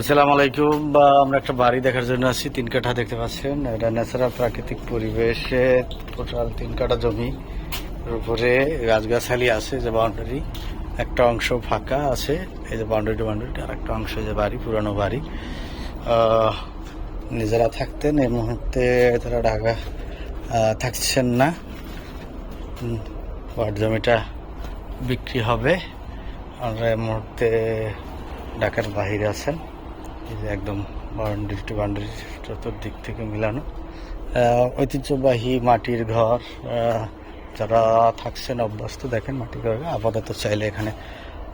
আসসালামু আলাইকুম। বা আমরা একটা বাড়ি দেখার জন্য আছি তিন কাঠা দেখতে পাচ্ছেন। এটা ন্যাচারাল প্রাকৃতিক পরিবেশে টোটাল তিন কাঠা জমি। উপরে গাছগাছালি আছে যে বাউন্ডারি একটা অংশ ফাঁকা আছে, এই যে বাউন্ডারি বাউন্ডারি আর একটা অংশ যে বাড়ি, পুরানো বাড়ি। নিজেরা থাকতেন, এই মুহূর্তে তারা ঢাকা থাকছেন না। বাড়ি জমিটা বিক্রি হবে। আমরা এই মুহূর্তে ঢাকার বাহিরে আছেন। এই যে একদম বাউন্ডারি টু বাউন্ডারি চতুর্দিক থেকে মিলানো। ঐতিহ্যবাহী মাটির ঘর যারা থাকছেন অভ্যস্ত, দেখেন মাটির ঘরে। আপাতত চাইলে এখানে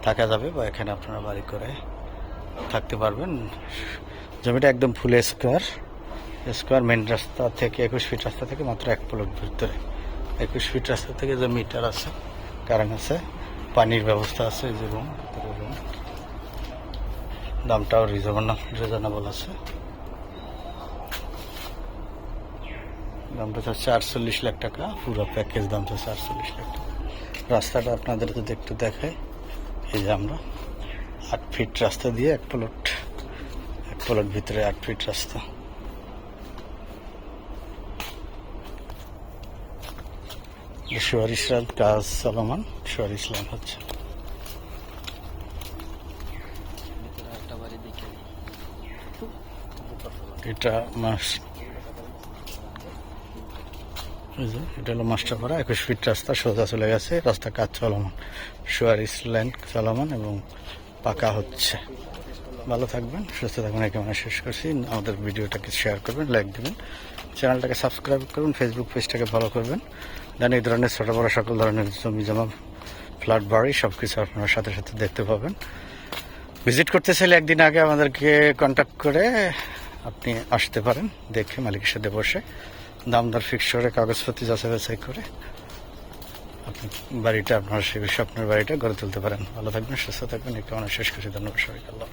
থাকা যাবে বা এখানে আপনারা বাড়ি করে থাকতে পারবেন। জমিটা একদম ফুল স্কোয়ার। স্কোয়ার মেন রাস্তা থেকে, একুশ ফিট রাস্তা থেকে মাত্র এক প্লট ভিতরে। একুশ ফিট রাস্তা থেকে যে মিটার আছে কারণ আছে, পানির ব্যবস্থা আছে রুম দামটাও রিজনেবল রিজনেবল আছে। দামটা হচ্ছে আটচল্লিশ লাখ টাকা, পুরো প্যাকেজ দাম হচ্ছে আটচল্লিশ লাখ টাকা। রাস্তাটা আপনাদের যদি একটু দেখাই, এই যে আমরা, আট ফিট রাস্তা দিয়ে এক প্লট এক প্লট ভিতরে আট ফিট রাস্তা। শোয়ার ইসরাত কাজ চলমান শোয়ার ইসলাম হচ্ছে। এটা মাস এটা হলো মাস্টারপাড়া একুশ ফিট রাস্তা, সোজা চলে গেছে, রাস্তা কাজ চলমান। শোয়ার ইসল্যান্ড চলমান এবং পাকা হচ্ছে। ভালো থাকবেন, সুস্থ থাকবেন, একে মানে শেষ করছি। আমাদের ভিডিওটাকে শেয়ার করবেন লাইক দেবেন। চ্যানেলটাকে সাবস্ক্রাইব করুন ফেসবুক পেজটাকে ফলো করবেন। দেন এই ধরনের ছোটো বড়ো সকল ধরনের জমি জমা ফ্ল্যাট বাড়ি সব কিছু আপনারা সাথে সাথে দেখতে পাবেন। ভিজিট করতে চাইলে একদিন আগে আমাদেরকে কন্ট্যাক্ট করে আপনি আসতে পারেন, দেখে মালিকের সাথে বসে দাম দর ফিক্স করে কাগজপত্র যাচাই বাছাই করে আপনি বাড়িটা আপনার সেই স্বপ্নের বাড়িটা গড়ে তুলতে পারেন ভালো থাকবেন, সুস্থ থাকবেন, একটু শেষ করছি ধন্যবাদ সবাইকে, আল্লাহ।